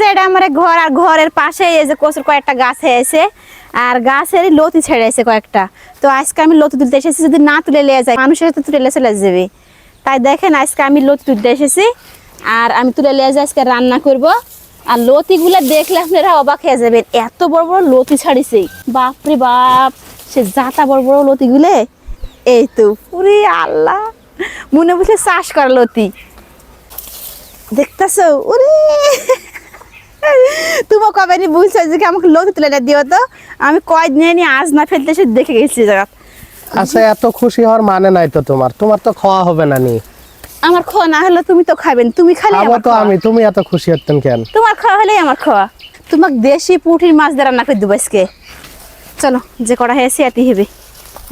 যে এটা আমার ঘর, আর ঘরের পাশে এই যে কচুর কয়েকটা গাছ হয়েছে, আর গাছের লতি ছেড়েছে কয়েকটা। তো আজকে আমি লতি তুলতে এসেছি, যদি না তুলে নিয়ে যায়, মানুষের সাথে তুলে চলে যাবে। তাই দেখেন, আজকে আমি লতি তুলতে এসেছি, আর আমি তুলে নিয়ে যাই আজকে রান্না করব। আর লতিগুলো দেখলে আপনারা অবাক হয়ে যাবেন, এত বড় বড় লতি ছাড়িছে। বাপরে বাপ, সে জাতা বড় বড় লতিগুলো। এই তো পুরি আল্লাহ, মনে বসে চাষ করা লতি। দেখতেছো? উরে তুমি কবে নি বুঝছ যে আমাকে লোক তুলে না দিও তো? আমি কয়দিনে নি আজ না ফেলতে এসে দেখে গেছি জায়গা। আচ্ছা এত খুশি হওয়ার মানে নাই তো তোমার। তোমার তো খাওয়া হবে না নি। আমার খাওয়া না হলে তুমি তো খাবেন তুমি খালে আমার তো আমি। তুমি এত খুশি হতেন কেন? তোমার খাওয়া হলেই আমার খাওয়া। তোমাকে দেশি পুঁটির মাছ দিয়ে রান্না করে দেবো আজকে। চলো যে করা হয়েছে এটি হবে।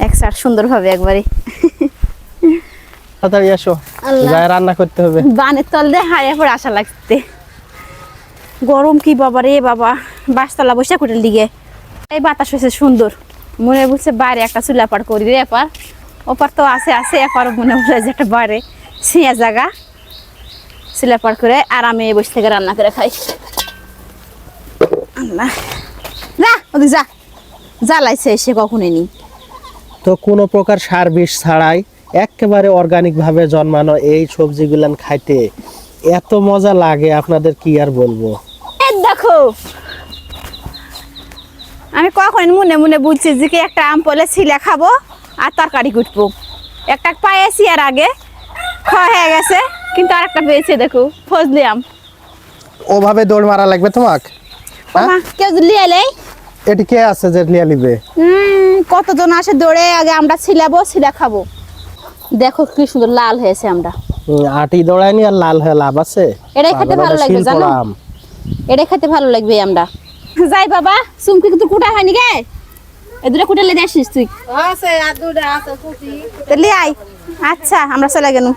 এক সার সুন্দরভাবে একবারে। তাড়াতাড়ি এসো। যাই রান্না করতে হবে। বানের তল দিয়ে হারিয়ে পড়ে আসা লাগতে গরম কি বাবা রে বাবা? বাসতলা বসে কুটের দিকে। এই বাতাস হয়েছে সুন্দর। মনে বলছে, বাইরে একটা চুলা পার করি রে এপার। ওপার তো আছে আছে, এপার মনে বলে যে একটা বাইরে। ছিঁয়া জায়গা। চুলা পার করে আরামে বসে থেকে রান্না করে খাই। আল্লাহ। যা, ওদিক যা। জ্বালাইছে এসে কখনই নি। তো কোনো প্রকার সার বিষ ছাড়াই একেবারে অর্গানিক ভাবে জন্মানো এই সবজিগুলান খাইতে এত মজা লাগে, আপনাদের কি আর বলব? দেখো। আমি কখন মনে মনে বুঝছি যে কি একটা আম পলে ছিলে খাব আর তরকারি কুটবো। একটা পাইছি আর আগে খাওয়া হয়ে গেছে কিন্তু আর একটা পেয়েছে দেখো ফজলি আম। ওভাবে দৌড় মারা লাগবে তোমাক? হ্যাঁ? কেউ লিয়ে এলেই এটি কে আছে যে নিবে? হুম, কতজন আসে দৌড়ে আগে আমরা ছিলাবো ছিলা খাব। দেখো কি সুন্দর লাল হয়েছে আমরা আটি দৌড়ায়নি আর লাল হয়ে লাভ আছে। এটাই খেতে ভালো লাগবে, জানো? এটাই খেতে ভালো লাগবে আমরা। যাই বাবা চুমকি কিন্তু কুটা হয়নি গে। এ দুটো কুটে লেগে আসিস তুই। তাহলে আয়। আচ্ছা আমরা চলে গেলাম।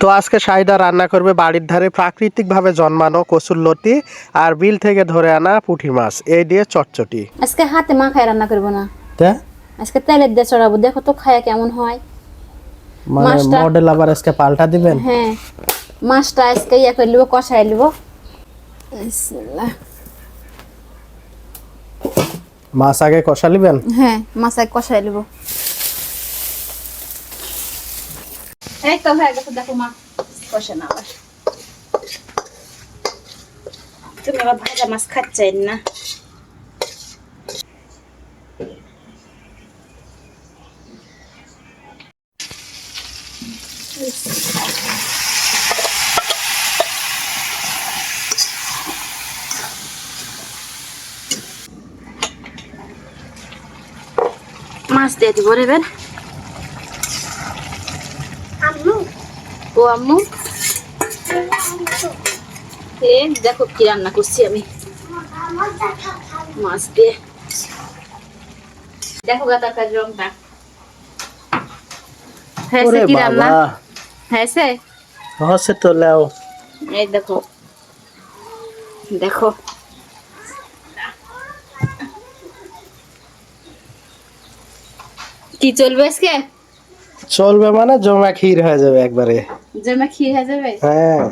তো আজকে শাহিদা রান্না করবে বাড়ির ধারে প্রাকৃতিক ভাবে জন্মানো কচুর লতি আর বিল থেকে ধরে আনা পুঁটি মাছ। এই দিয়ে চটচটি। আজকে হাতে মা খায় রান্না করব না। তা? আজকে তেলের দিয়ে চড়াবো। দেখো তো খায়া কেমন হয়। মানে মাছটা- মডেল আবার আজকে পাল্টা দিবেন? হ্যাঁ। মাছটা আজকে ইয়ে করে লিবো কষাই লিবো। মাছ আগে কষা লিবেন? হ্যাঁ মাছ আগে কষাই লিবো। এই তো হয়ে গেছে দেখো মা কষে না আবার। তুমি আবার ভাজা মাছ খাচ্ছেন না? মাছ দিয়ে দিব রে এবার ও আম্মু। এ দেখো কি রান্না করছি আমি। মাছ দিয়ে। দেখো গা তরকারি রংটা। হয়েছে কি রান্না? বাবা হয়েছে তো লেও। এই দেখো। দেখো। কি চলবে আজকে? চলবে মানে জমা ক্ষীর হয়ে যাবে একবারে। জমা ক্ষীর হয়ে যাবে? হ্যাঁ।